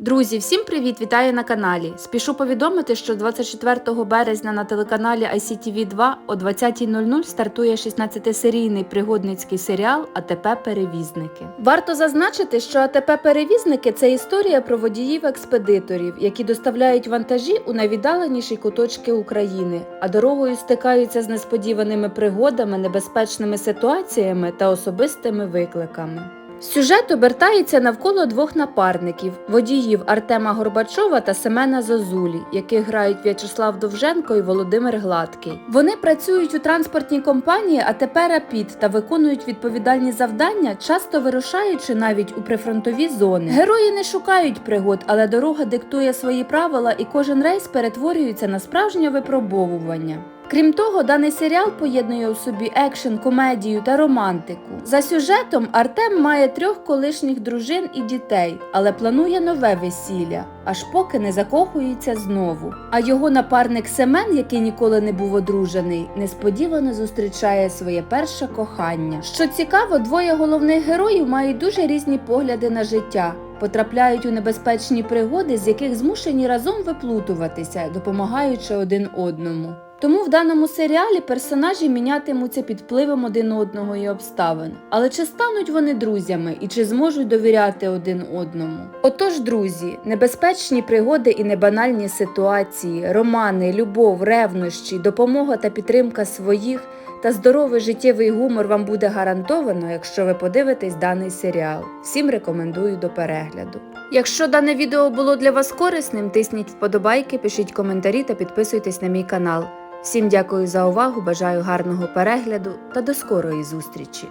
Друзі, всім привіт! Вітаю на каналі. Спішу повідомити, що 24 березня на телеканалі ICTV 2 о 20.00 стартує 16-серійний пригодницький серіал АТП Перевізники. Варто зазначити, що АТП Перевізники це історія про водіїв-експедиторів, які доставляють вантажі у найвіддаленіші куточки України, а дорогою стикаються з несподіваними пригодами, небезпечними ситуаціями та особистими викликами. Сюжет обертається навколо двох напарників водіїв Артема Горбачова та Семена Зозулі, яких грають В'ячеслав Довженко і Володимир Гладкий. Вони працюють у транспортній компанії АТП Рапід та виконують відповідальні завдання, часто вирушаючи навіть у прифронтові зони. Герої не шукають пригод, але дорога диктує свої правила, і кожен рейс перетворюється на справжнє випробовування. Крім того, даний серіал поєднує у собі екшен, комедію та романтику. За сюжетом Артем має трьох колишніх дружин і дітей, але планує нове весілля, аж поки не закохується знову. А його напарник Семен, який ніколи не був одружений, несподівано зустрічає своє перше кохання. Що цікаво, двоє головних героїв мають дуже різні погляди на життя. Потрапляють у небезпечні пригоди, з яких змушені разом виплутуватися, допомагаючи один одному. Тому в даному серіалі персонажі мінятимуться під впливом один одного і обставин. Але чи стануть вони друзями і чи зможуть довіряти один одному? Отож, друзі, небезпечні пригоди і небанальні ситуації, романи, любов, ревнощі, допомога та підтримка своїх та здоровий життєвий гумор вам буде гарантовано, якщо ви подивитесь даний серіал. Всім рекомендую до перегляду. Якщо дане відео було для вас корисним, тисніть вподобайки, пишіть коментарі та підписуйтесь на мій канал. Всім дякую за увагу, бажаю гарного перегляду та до скорої зустрічі!